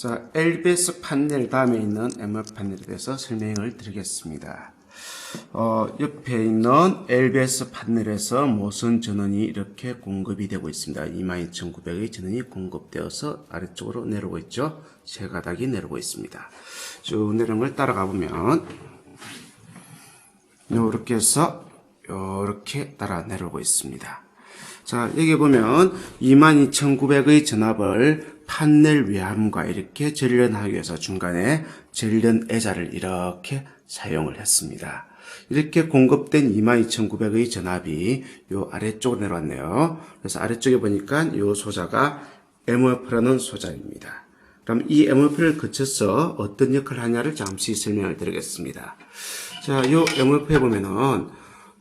자, LBS 판넬 다음에 있는 MF 판넬에 대해서 설명을 드리겠습니다. 어, 옆에 있는 LBS 판넬에서 모선 전원이 이렇게 공급이 되고 있습니다. 22,900의 전원이 공급되어서 아래쪽으로 내려오고 있죠. 세 가닥이 내려오고 있습니다. 쭉 내려오는 걸 따라가 보면 요렇게 해서 요렇게 따라 내려오고 있습니다. 자, 여기 보면 22,900의 전압을 판넬 외함과 이렇게 전련하기 위해서 중간에 전련 애자를 이렇게 사용을 했습니다. 이렇게 공급된 22,900의 전압이 요 아래쪽으로 내려왔네요. 그래서 아래쪽에 보니까 요 소자가 MF라는 소자입니다. 그럼 이 MF를 거쳐서 어떤 역할을 하냐를 잠시 설명을 드리겠습니다. 자, 요 MF에 보면은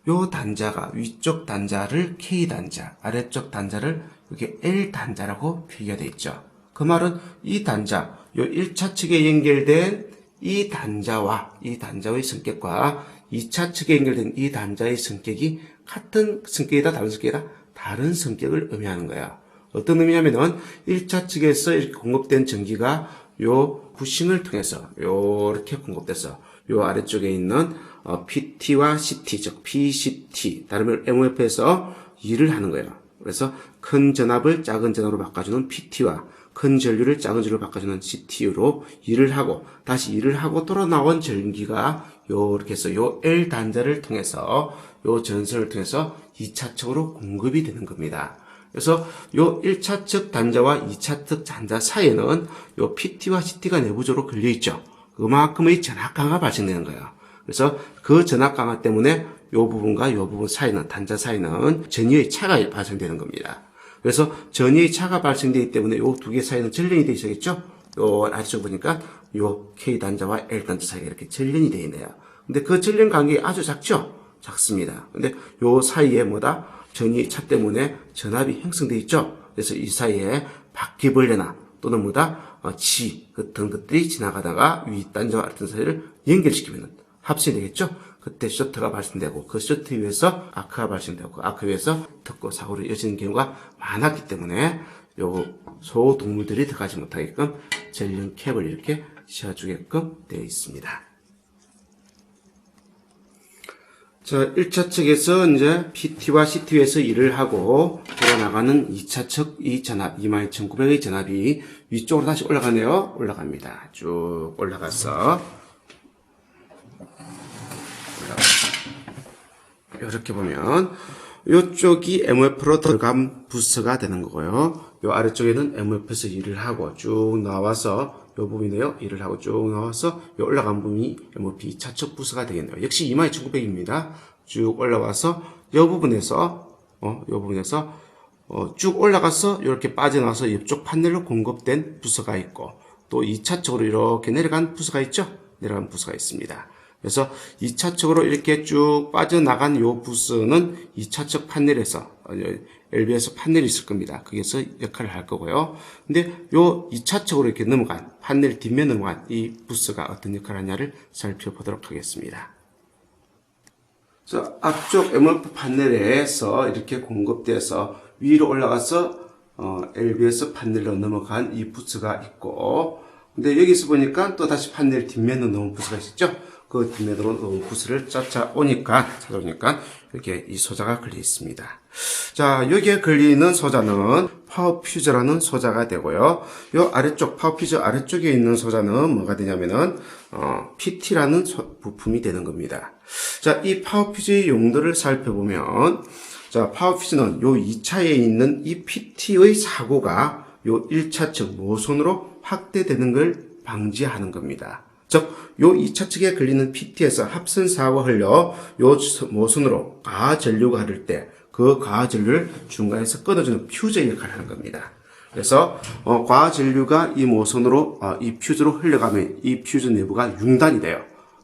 요 단자가 위쪽 단자를 K 단자, 아래쪽 단자를 이렇게 L 단자라고 표기가 되어 있죠. 그 말은 이 단자, 요 1차 측에 연결된 이 단자와 이 단자의 성격과 2차 측에 연결된 이 단자의 성격이 같은 성격이다, 다른 성격이다, 다른 성격을 의미하는 거야. 어떤 의미냐면은 1차 측에서 공급된 전기가 요 부싱을 통해서 요렇게 공급돼서 요 아래쪽에 있는 어, PT와 CT, 즉 PCT, 다른 MOF에서 일을 하는 거예요. 그래서 큰 전압을 작은 전압으로 바꿔주는 PT와 큰 전류를 작은 전류로 바꿔주는 CTU로 일을 하고 다시 일을 하고 돌아 나온 전기가 요렇게 해서 요 L 단자를 통해서 요 전선을 통해서 2차측으로 공급이 되는 겁니다. 그래서 요 1차측 단자와 2차측 단자 사이에는 요 PT와 CT가 내부적으로 걸려 있죠. 그만큼의 전압 강화가 발생되는 거예요. 그래서 그 전압 강화 때문에 요 부분과 요 부분 사이는 단자 사이는 전위의 차가 발생되는 겁니다. 그래서 전위의 차가 발생되기 때문에 요 두 개 사이는 전련이 되어 있겠죠? 요 아래쪽 보니까 요 K 단자와 L 단자 사이가 이렇게 전련이 되어 있네요. 근데 그 전련 간격이 아주 작죠? 작습니다. 근데 요 사이에 뭐다? 전위 차 때문에 전압이 형성되어 있죠? 그래서 이 사이에 바퀴벌레나 또는 뭐다? 어, 치 같은 것들이 지나가다가 위 단자와 아래 단자 사이를 연결시키면 합성이 되겠죠? 그때 쇼트가 발생되고 그 쇼트 위에서 아크가 발생되고 그 아크 위에서 특고 사고로 이어지는 경우가 많았기 때문에 요 소동물들이 들어가지 못하게끔 전륜 캡을 이렇게 씌워주게끔 되어 있습니다. 자, 1차 측에서 이제 PT와 CT에서 일을 하고 돌아나가는 2차 측 이 전압 22,900의 전압이 위쪽으로 다시 올라가네요. 올라갑니다. 쭉 올라가서 이렇게 보면 이쪽이 MF로 들어간 부스가 되는 거고요. 요 아래쪽에는 MF에서 일을 하고 쭉 나와서 요 부분이네요. 일을 하고 쭉 나와서 요 올라간 부분이 MFP 차측 부스가 되겠네요. 역시 22,900입니다. 쭉 올라와서 요 부분에서 어, 요 부분에서 어, 쭉 올라가서 이렇게 빠져나와서 옆쪽 판넬로 공급된 부스가 있고 또 2차 쪽으로 이렇게 내려간 부스가 있죠. 내려간 부스가 있습니다. 그래서 2차측으로 이렇게 쭉 빠져나간 요 부스는 2차측 판넬에서 LB에서 판넬이 있을 겁니다. 거기서 역할을 할 거고요. 근데 요 2차측으로 이렇게 넘어간 판넬 뒷면 넘어간 이 부스가 어떤 역할을 하냐를 살펴보도록 하겠습니다. 자, 앞쪽 MF 판넬에서 이렇게 공급돼서 위로 올라가서 어, LBS 판넬로 넘어간 이 부스가 있고 근데 여기서 보니까 또 다시 판넬 뒷면으로 넘은 부스가 있었죠? 그 뒷면으로 넘은 부스를 쫓아오니까, 찾아오니까, 이렇게 이 소자가 걸려 있습니다. 자, 여기에 걸리는 소자는 파워 퓨저라는 소자가 되고요. 요 아래쪽, 파워 퓨저 아래쪽에 있는 소자는 뭐가 되냐면은, 어, PT라는 소, 부품이 되는 겁니다. 자, 이 파워 퓨저의 용도를 살펴보면, 자, 파워 퓨저는 요 2차에 있는 이 PT의 사고가 요 1차 측 모선으로 확대되는 걸 방지하는 겁니다. 즉, 요 2차 측에 걸리는 PT에서 합선 사고가 흘려 요 모선으로 가하 전류가 흐를 때 그 가하 전류를 중간에서 끊어주는 퓨저 역할을 하는 겁니다. 그래서 어, 과하 전류가 이 모선으로 어, 이 퓨즈로 흘러가면 이 퓨즈 내부가 융단이 돼요.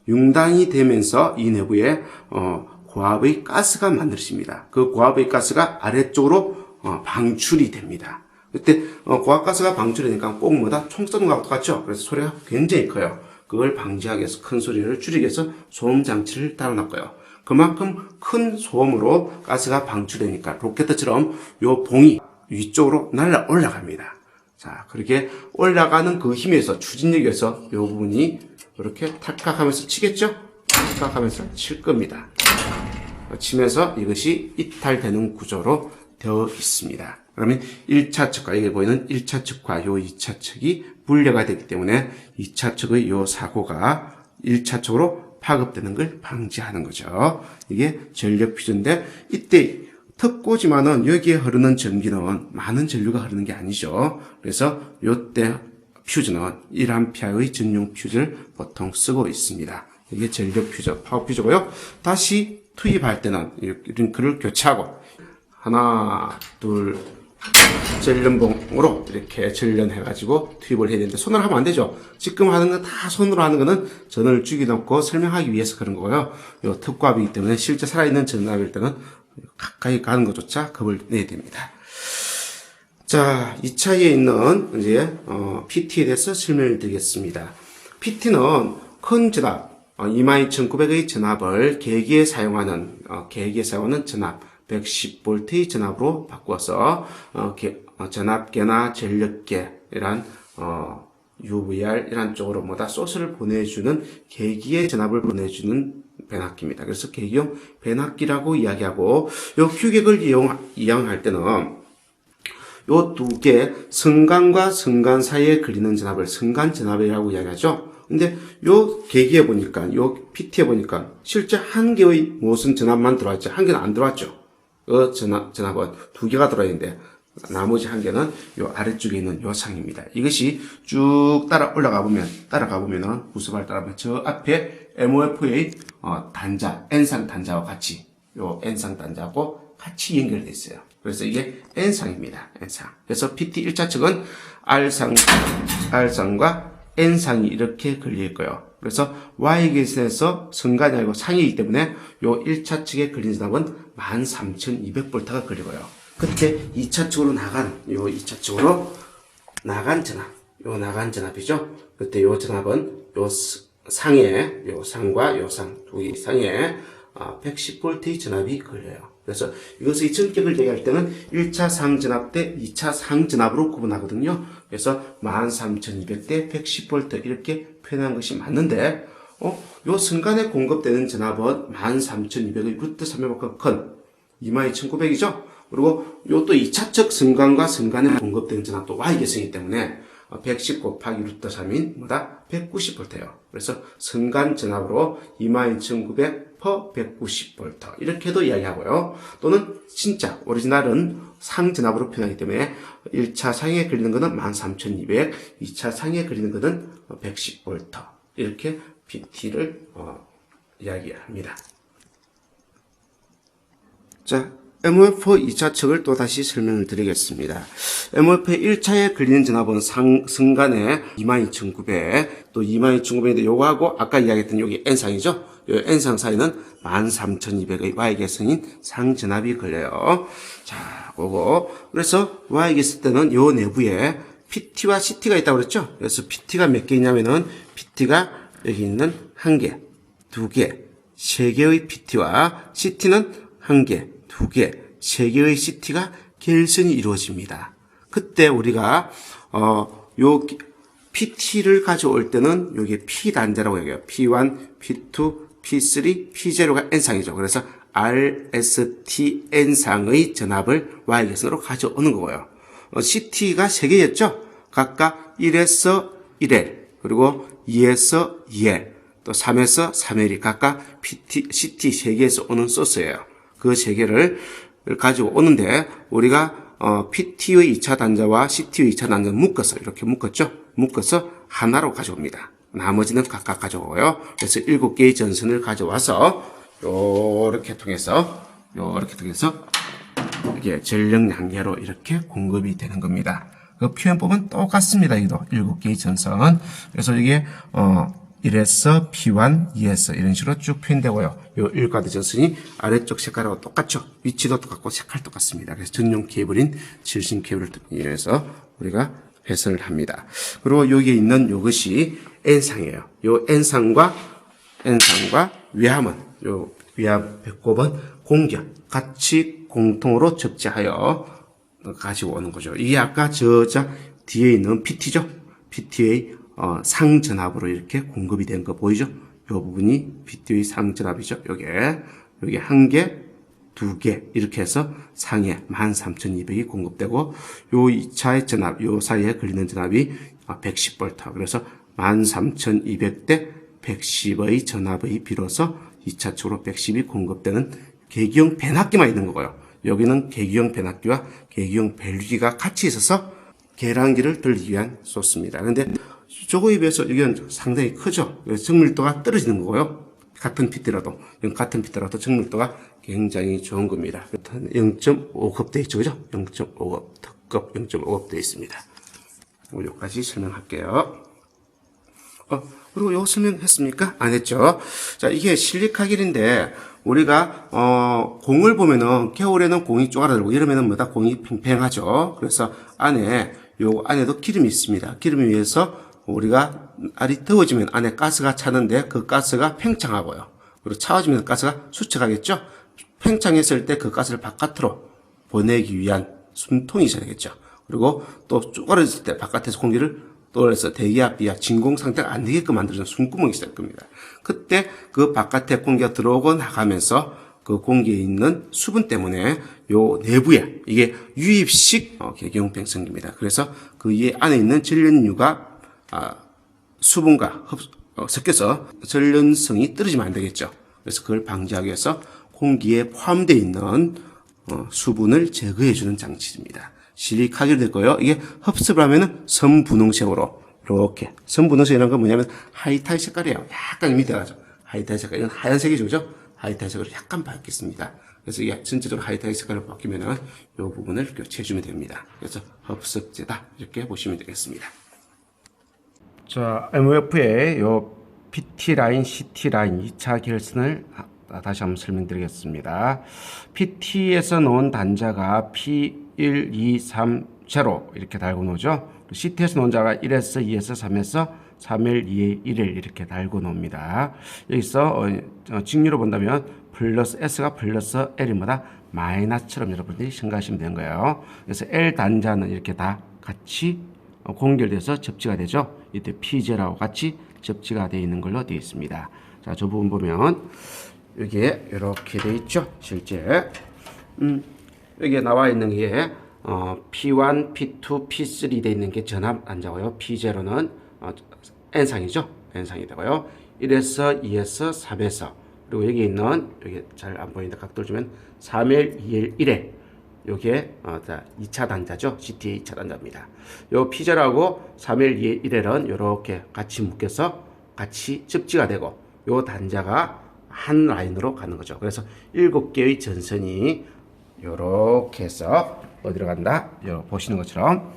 융단이 되면서 이 내부에 어, 고압의 가스가 만들어집니다. 그 고압의 가스가 아래쪽으로 어, 방출이 됩니다. 그때 어, 고압가스가 방출되니까 꼭 뭐다 총 쏘는 것과 똑같죠. 그래서 소리가 굉장히 커요. 그걸 방지하기 위해서 큰 소리를 줄이기 위해서 소음 장치를 달아놨고요. 그만큼 큰 소음으로 가스가 방출되니까 로켓처럼 요 봉이 위쪽으로 날아 올라갑니다. 자, 그렇게 올라가는 그 힘에서, 추진력에서 이 부분이 이렇게 탈칵하면서 치겠죠? 탈칵하면서 칠 겁니다. 치면서 이것이 이탈되는 구조로 되어 있습니다. 그러면 1차 측과 여기 보이는 1차 측과 요 2차 측이 분리가 되기 때문에 2차 측의 요 사고가 1차 측으로 파급되는 걸 방지하는 거죠. 이게 전력 퓨즈인데 이때 특고지만은 여기에 흐르는 전기는 많은 전류가 흐르는 게 아니죠. 그래서 요때 퓨즈는 1A의 전용 퓨즈를 보통 쓰고 있습니다. 이게 전력 퓨즈, 파워 퓨즈고요. 다시 투입할 때는 링크를 교체하고 하나, 둘, 전련봉으로 이렇게 전련해가지고 투입을 해야 되는데 손으로 하면 안 되죠. 지금 하는 건 다 손으로 하는 거는 전원을 죽여놓고 설명하기 위해서 그런 거고요. 요 특과비이기 때문에 실제 살아있는 전압일 때는 가까이 가는 것조차 겁을 내야 됩니다. 자, 이 차이에 있는 이제 어, PT에 대해서 설명을 드리겠습니다. PT는 큰 전압, 어, 22,900의 전압을 계기에 사용하는 어, 계기에 사용하는 전압 110V의 전압으로 바꿔서 어, 게, 어, 전압계나 전력계 이란 어, UVR 이란 쪽으로 뭐다 소스를 보내주는 계기의 전압을 보내주는 변압기입니다. 그래서 계기용 변압기라고 이야기하고 요 규격을 이용 이용할 때는 요 두 개 성간과 성간 사이에 그리는 전압을 성간 전압이라고 이야기하죠. 근데 요 계기에 보니까 요 PT에 보니까 실제 한 개의 무슨 전압만 들어왔죠. 한 개는 안 들어왔죠. 그 전압 전압은 두 개가 들어야 되는데 나머지 한 개는 요 아래쪽에 있는 요 상입니다. 이것이 쭉 따라 올라가 보면 따라가 보면은 구수발 따라 보면 저 앞에 MOF의 어, 단자 N상 단자와 같이 요 N상 단자하고 같이 연결돼 있어요. 그래서 이게 N상입니다. N상. 그래서 PT 1차 측은 R상 R상과 N상이 이렇게 걸려 있고요. 그래서 Y계에서 성간이 아니고 상이기 때문에 요 1차 측에 걸린 전압은 13,200V가 걸리고요. 그때 2차 측으로 나간 요 2차 측으로 나간 전압, 요 나간 전압이죠. 그때 요 전압은 요 스- 상에 요 상과 요 상 두 개 상에 110V의 전압이 걸려요. 그래서 이것의 전격을 얘기할 때는 1차 상전압 대 2차 상전압으로 구분하거든요. 그래서 13,200 대 110V 이렇게 표현한 것이 맞는데, 어, 요 순간에 공급되는 전압은 13,200의 루트 3배만큼 큰 22,900이죠? 그리고 요 또 2차 측 승관과 승관에 공급되는 전압도 Y계성이기 때문에 110 곱하기 루트 3인 뭐다? 190V예요. 그래서 승관 전압으로 22,900 per 190V 이렇게도 이야기하고요. 또는 진짜 오리지널은 상 전압으로 표현하기 때문에 1차 상에 걸리는 것은 13,200, 2차 상에 걸리는 것은 110V 이렇게 PT를 어, 이야기합니다. 자, MOF 2차 측을 또 다시 설명을 드리겠습니다. MOF 1차에 걸리는 전압은 상, 순간에 22,900, 또 22,900인데 요거하고 아까 이야기했던 여기 N상이죠? 요 N상 사이는 13,200의 Y계성인 상전압이 걸려요. 자, 그거. 그래서 Y계성 때는 요 내부에 PT와 CT가 있다고 그랬죠? 그래서 PT가 몇 개 있냐면은 PT가 여기 있는 한 개, 두 개, 세 개의 PT와 CT는 한 개, 두 개, 세 개의 CT가 결선이 이루어집니다. 그때 우리가 어 요 PT를 가져올 때는 여기 P 단자라고 얘기해요. P1, P2, P3, P0가 N상이죠. 그래서 RST N상의 전압을 Y계선으로 가져오는 거고요. 어, CT가 세 개였죠. 각각 1에서 1L, 그리고 2에서 2L, 또 3에서 3L이 각각 PT, CT 세 개에서 오는 소스예요. 그 세 개를 가지고 오는데 우리가 어, PT의 2차 단자와 CT의 2차 단자를 묶어서 이렇게 묶었죠. 묶어서 하나로 가져옵니다. 나머지는 각각 가져오고요. 그래서 7개의 전선을 가져와서 요렇게 통해서 요렇게 통해서 이게 전력 양계로 이렇게 공급이 되는 겁니다. 그 표현법은 똑같습니다. 이도 일곱 개의 전선. 그래서 이게 어 1에서 P1, 2에서 이런 식으로 쭉 표현되고요. 요 1가드 전선이 아래쪽 색깔하고 똑같죠. 위치도 똑같고 색깔 똑같습니다. 그래서 전용 케이블인 질신 케이블을 이용해서 우리가 회선을 합니다. 그리고 여기에 있는 요것이 N상이에요. 요 N상과 N상과 위함은 요 위함 배꼽은 공격 같이 공통으로 적재하여 가지고 오는 거죠. 이게 아까 저자 뒤에 있는 PT죠. PT의 어, 상전압으로 이렇게 공급이 된 거 보이죠? 이 부분이 PT의 상전압이죠. 요게 요게 한 개, 두 개 이렇게 해서 상에 13,200이 공급되고 요 2차의 전압 요 사이에 걸리는 전압이 110V 그래서 13,200대 110의 전압의 비로소 2차 쪽으로 110이 공급되는 계기형 변압기만 있는 거고요. 여기는 계기형 변압기와 계기형 벨기가 같이 있어서 계량기를 돌리기 위한 소스입니다. 근데 저거에 비해서 이건 상당히 크죠. 정밀도가 떨어지는 거고요. 같은 피트라도 같은 피트라도 정밀도가 굉장히 좋은 겁니다. 0.5급 돼 있죠, 그죠? 0.5급 특급 0.5급 돼 있습니다. 여기까지 설명할게요. 어, 그리고 요 설명했습니까? 안 했죠? 자, 이게 실리카길인데, 우리가, 어, 공을 보면은, 겨울에는 공이 쪼그라들고, 여름에는 뭐다? 공이 팽팽하죠? 그래서 안에, 요 안에도 기름이 있습니다. 기름에 의해서 우리가 알이 더워지면 안에 가스가 차는데, 그 가스가 팽창하고요. 그리고 차워지면 가스가 수척하겠죠? 팽창했을 때 그 가스를 바깥으로 보내기 위한 숨통이 되겠죠. 그리고 또 쪼그라졌을 때 바깥에서 공기를 또래서 대기압 비하 진공 상태가 안 되게끔 만들어준 숨구멍이 있을 겁니다. 그때 그 바깥에 공기가 들어오고 나가면서 그 공기에 있는 수분 때문에 요 내부에 이게 유입식 어, 계경병 생깁니다. 그래서 그이 안에 있는 전련유가 아, 수분과 흡, 어, 섞여서 전련성이 떨어지면 안 되겠죠. 그래서 그걸 방지하기 위해서 공기에 포함되어 있는 어, 수분을 제거해주는 장치입니다. 실리카겔 될 거예요. 이게 흡습을 하면은 선분홍색으로 이렇게 선분홍색이라는 건 뭐냐면 하이탈 색깔이에요. 약간 밑에 가죠. 하이탈 색깔 이건 하얀색이죠, 그죠? 하이탈 색으로 약간 바뀌습니다. 그래서 이게 전체적으로 하이탈 색깔로 바뀌면은 이 부분을 교체해주면 됩니다. 그래서 흡습제다 이렇게 보시면 되겠습니다. 자, MOF의 요 PT 라인, CT 라인 2차 결선을 다시 한번 설명드리겠습니다. PT에서 놓은 단자가 P1, 2, 3, 0 이렇게 달고 놓죠. CT에서 놓은 자가 1에서 2에서 3에서 3일, 2에 1일 이렇게 달고 놓습니다. 여기서 어, 직류로 본다면 플러스 S가 플러스 L이 뭐다? 마이너스처럼 여러분들이 생각하시면 되는 거예요. 그래서 L 단자는 이렇게 다 같이 어, 공결돼서 접지가 되죠. 이때 PJ라고 같이 접지가 되어 있는 걸로 되어 있습니다. 자, 저 부분 보면 여기에 이렇게 되어 있죠. 실제 음, 여기에 나와 있는 게 어, P1, P2, P3 되어 있는 게 전압 단자고요. P0는 어, N상이죠. N상이 되고요. 1에서 2에서 3에서 그리고 여기 있는 여기 잘 안 보이는데 각도를 주면 3일, 2일, 1일 요게 어, 자, 2차 단자죠. CTA 2차 단자입니다. 요 피절하고 3일 1일은 요렇게 같이 묶여서 같이 접지가 되고 요 단자가 한 라인으로 가는 거죠. 그래서 7개의 전선이 요렇게 해서 어디로 간다? 요 보시는 것처럼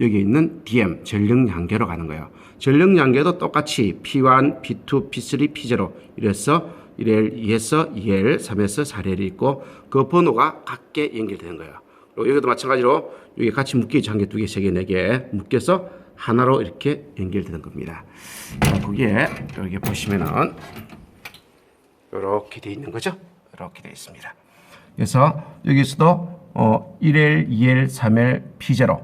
여기 있는 DM 전력 양계로 가는 거예요. 전력 양계도 똑같이 P1, P2, P3, P0 이래서 1L, 2에서 2L, 3에서 4L이 있고 그 번호가 같게 연결되는 거예요. 그리고 여기도 마찬가지로 여기 같이 묶여있죠. 한 개, 두 개, 세 개, 네 개 묶여서 하나로 이렇게 연결되는 겁니다. 자, 거기에 여기 보시면은 이렇게 돼 있는 거죠. 이렇게 돼 있습니다. 그래서 여기서도 어 1L, 2L, 3L, P0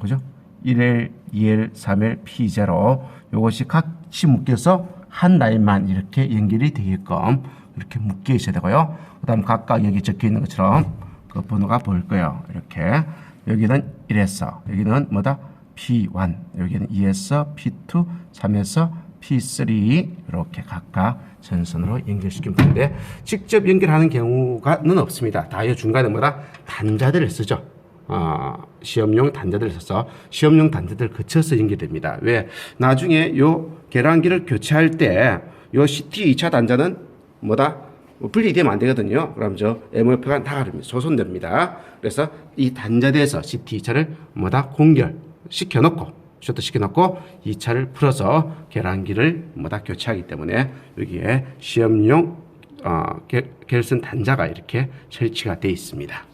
그죠? 1L, 2L, 3L, P0 이것이 같이 묶여서 한 라인만 이렇게 연결이 되게끔 이렇게 묶여 있어야 되고요. 그 다음 각각 여기 적혀 있는 것처럼 그 번호가 보일 거예요. 이렇게 여기는 1에서 여기는 뭐다? P1 여기는 2에서 P2 3에서 P3 이렇게 각각 전선으로 연결시키면 되는데 직접 연결하는 경우가는 없습니다. 다이 중간에 뭐다? 단자들을 쓰죠. 어, 시험용 단자들을 써서 시험용 단자들을 거쳐서 연결됩니다. 왜? 나중에 요 계량기를 교체할 때 요 CT 2차 단자는 뭐다? 뭐 분리되면 안 되거든요. 그럼 저 MOF가 나가릅니다. 소손됩니다. 그래서 이 단자대에서 CT 2차를 뭐다? 공결 시켜놓고 쇼트 시켜놓고 2차를 풀어서 계량기를 뭐다 교체하기 때문에 여기에 시험용 어, 결, 결선 단자가 이렇게 설치가 되어 있습니다.